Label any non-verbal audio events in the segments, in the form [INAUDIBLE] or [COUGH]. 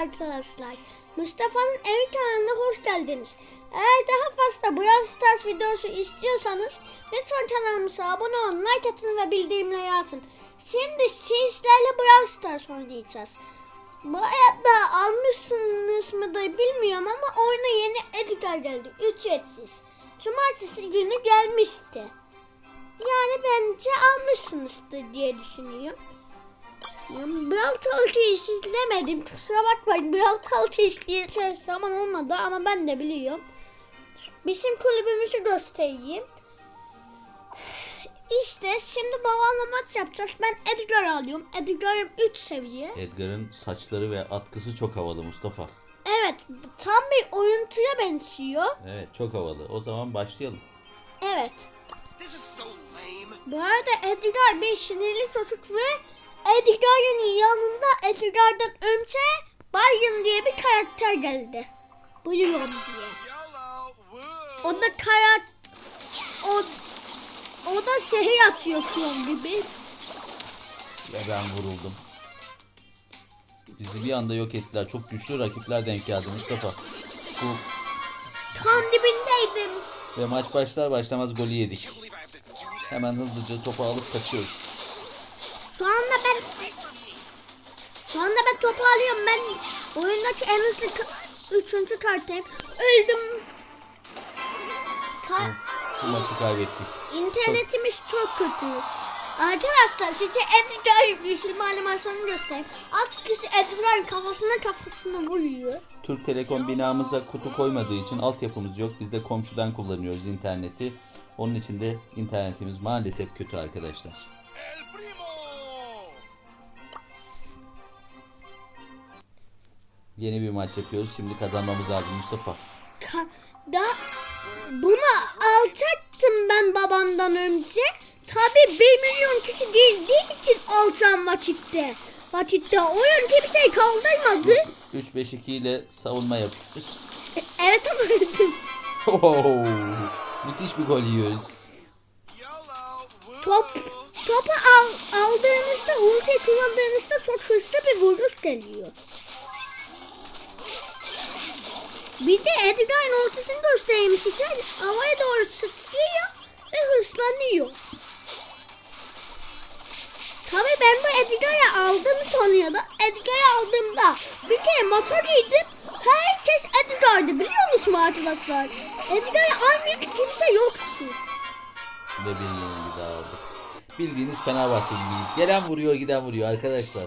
arkadaşlar. Mustafa'nın evi kanalına hoş geldiniz. Eğer daha fazla Brawl Stars videosu istiyorsanız lütfen kanalımıza abone olun, like atın ve bildirimleri yazın. Şimdi sizlerle Brawl Stars oynayacağız. Bu arada almışsınız mı da bilmiyorum ama oyuna yeni Edgar geldi. Ücretsiz. Cumartesi günü gelmişti. Yani bence almışsınızdır diye düşünüyorum. Brawl Talk'ı izlemedim. Kusura bakmayın. Brawl Talk'ı izleyecek zaman olmadı ama ben de biliyorum. Bizim kulübümüzü göstereyim. İşte şimdi babamla maç yapacağız. Ben Edgar alıyorum. Edgar'ım 3 seviye. Edgar'ın saçları ve atkısı çok havalı Mustafa. Evet tam bir oyuncuya benziyor. Evet çok havalı. O zaman başlayalım. Evet. This is so lame. Bu arada Edgar bir sinirli çocuk ve Edgar'ın yanında Edgar'dan önce Bayern diye bir karakter geldi. Buyurun diye. O da karak o o da şehir atıyor klon gibi. Ve ben vuruldum. Bizi bir anda yok ettiler. Çok güçlü rakipler denk geldi Mustafa. Bu Tam dibindeydim. ve maç başlar başlamaz golü yedik. Hemen hızlıca topu alıp kaçıyoruz. Anda ben şu anda ben topu alıyorum. Ben oyundaki en hızlı üçüncü kartayım. Öldüm. Ka- maçı kaybettik. İnternetimiz çok kötü. Arkadaşlar size Edgar düşürme animasyonunu göstereyim. Alt kişi Edgar'ın kafasına kafasına vuruyor. Türk Telekom binamıza kutu koymadığı için altyapımız yok. Biz de komşudan kullanıyoruz interneti. Onun için de internetimiz maalesef kötü arkadaşlar. Yeni bir maç yapıyoruz. Şimdi kazanmamız lazım Mustafa. Ka- da bunu alacaktım ben babamdan önce. Tabi 1 milyon kişi girdiği için alacağım vakitte. Vakitte oyun kimseyi kaldırmadı. 3-5-2 ile savunma yapıyoruz. E, Evet ama. Oho, müthiş bir gol yiyoruz. Top, topu al, aldığınızda, ulti kullandığınızda çok hızlı bir vuruş geliyor. Bir de Edgar'ın ultisini göstereyim size. Havaya doğru sıçrıyor ve hızlanıyor. Tabii ben bu Edgar'ı aldım sonra da Edgar'ı aldığımda bir kere maça girdim. Herkes Edgar'dı biliyor musun arkadaşlar? Edgar'ı almayan kimse yoktu. Ve bir yenilgi daha aldık. Bildiğiniz Fenerbahçe gibiyiz. Gelen vuruyor, giden vuruyor arkadaşlar.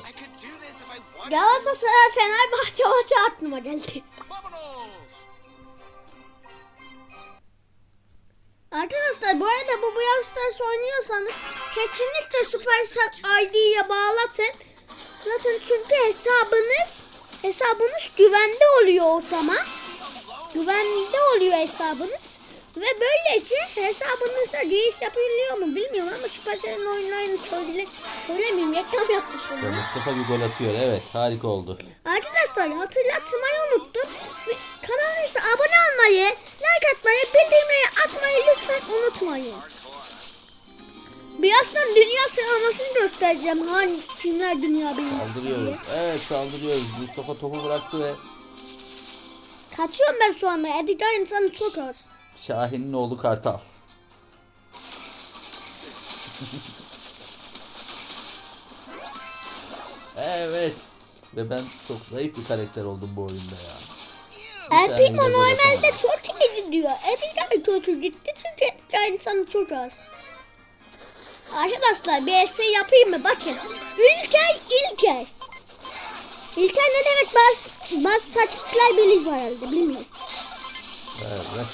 Galatasaray Fenerbahçe maçı aklıma geldi. Arkadaşlar bu arada bu Brawl Stars oynuyorsanız kesinlikle Supercell ID'ye bağlatın. Zaten çünkü hesabınız hesabınız güvende oluyor o zaman. Güvende oluyor hesabınız. Ve böylece hesabınıza giriş yapılıyor mu bilmiyorum ama Supercell'in oyunlarını söyle, söylemeyeyim reklam yapmışım. Ve Mustafa bir gol atıyor. Evet, harika oldu. Arkadaşlar hatırlatmayı unuttum. Kanalımıza abone olmayı, like atmayı lütfen unutmayın. Birazdan dünya sıralamasını göstereceğim. Hangi kimler dünya birincisi diye. Saldırıyoruz. Evet, saldırıyoruz. Mustafa topu bıraktı ve Kaçıyorum ben şu anda. Edgar insanı çok az. Şahin'in oğlu Kartal. evet. Ve ben çok zayıf bir karakter oldum bu oyunda ya. Bile gol normalde çok iyi gidiyor. Edgar kötü gitti çünkü Edgar insanı çok az. Arkadaşlar bir espri yapayım mı? Bakın. İlker İlker. İlker ne demek bazı, bazı takipçiler bilir herhalde bilmiyorum. Evet.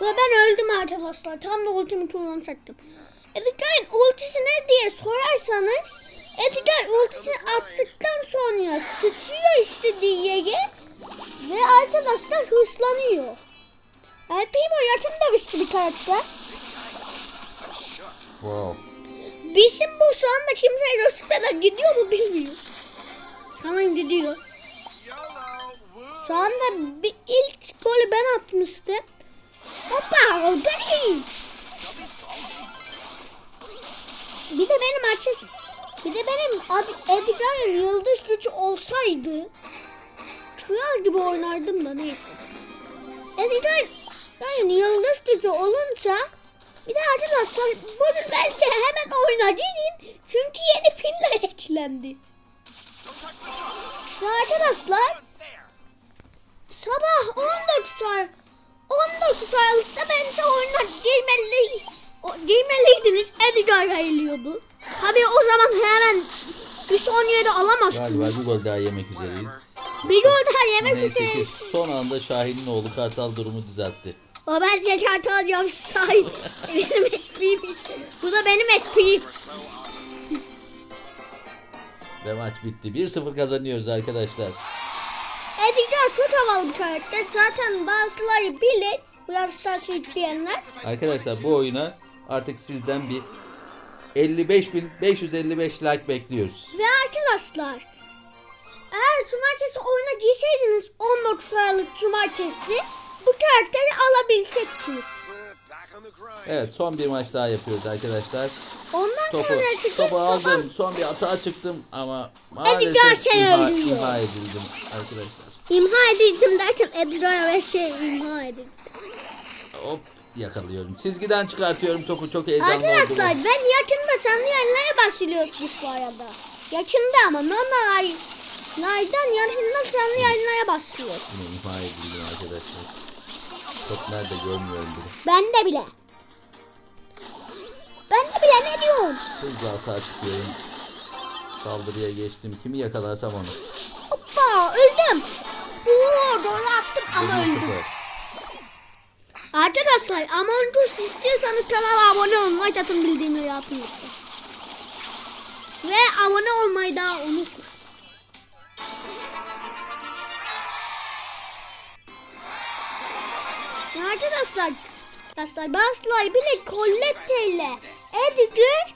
Ve ben öldüm arkadaşlar. Tam da ultimi kullanacaktım. Edgar'ın ultisi ne diye sorarsanız Edgar ultisini attıktan sonra sıçrıyor istediği yere ve arkadaşlar hızlanıyor. El Primo yakın dövüşçü bir karakter. Wow. Bizim bu şu anda kimseye gözükmeden gidiyor mu bilmiyorum. Tamam gidiyor. Şu anda bir ilk golü ben atmıştım. Hoppa salty. Bir de benim açık bir de benim ad- Edgar'ın yıldız gücü olsaydı kral gibi oynardım da neyse. Edgar yani yıldız gücü olunca bir de arkadaşlar bunu bence hemen oynayayım. Çünkü yeni piller [LAUGHS] eklendi. Ve arkadaşlar sabah 14 saat 19 Aralık'ta bence oyuna girmeli, girmeliydiniz. Edgar yayılıyordu. Tabii o zaman hemen 3-17 alamazsınız. Galiba bir gol daha yemek üzereyiz. Bir daha yemek Neyse ki son anda Şahin'in oğlu Kartal durumu düzeltti. O bence kartal yok sahip. [LAUGHS] benim SP'ymiş. Bu da benim SP'yim. Ve maç bitti. 1-0 kazanıyoruz arkadaşlar. Edgar çok havalı bir karakter. Zaten bazıları bilir. Brawl Stars yükleyenler. Arkadaşlar bu oyuna artık sizden bir 55.555 like bekliyoruz. Ve arkadaşlar eğer cumartesi oyuna girseydiniz 19 Aralık cumartesi bu karakteri alabilecektiniz. Evet son bir maç daha yapıyoruz arkadaşlar. Ondan Topu, sonra çıkıp topu aldım. Son bir atağa çıktım ama maalesef seni imha, öldürüyor. imha edildim arkadaşlar. imha edildim derken Edgar'a ve şey imha edildim. Hop yakalıyorum. Çizgiden çıkartıyorum topu çok heyecanlı Arkadaşlar ben yakında canlı yayınlara başlıyoruz bu arada. Yakında ama normal Nereden yakında canlı yayınlara başlıyoruz. İmha edildim arkadaşlar. Top nerede görmüyorum bile. Ben de bile. Ben de bile ne diyorum? Hızlı atağa çıkıyorum. Saldırıya geçtim. Kimi yakalarsam onu. Hoppa öldüm. Oo doğru attım ama 1-0. öldüm. Arkadaşlar Among Us istiyorsanız kanala abone. Like atın bildiğimi atın lütfen. Ve abone olmayı da unutmayın. Arkadaşlar, arkadaşlar bazıları bile Colette ile Edgar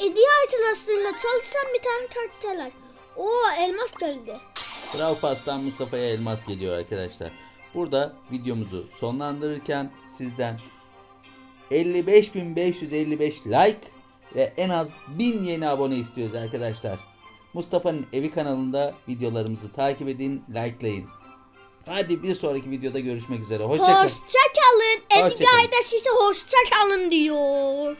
Ediye arkadaşlarıyla çalışan bir tane karakterler. O elmas geldi. Bravo Pass'tan Mustafa'ya elmas geliyor arkadaşlar. Burada videomuzu sonlandırırken sizden 55.555 like ve en az 1000 yeni abone istiyoruz arkadaşlar. Mustafa'nın evi kanalında videolarımızı takip edin, likelayın. Hadi bir sonraki videoda görüşmek üzere. Hoşçakalın. Hoşça kalın. Hoşça kalın. Edgar da size hoşça kalın diyor.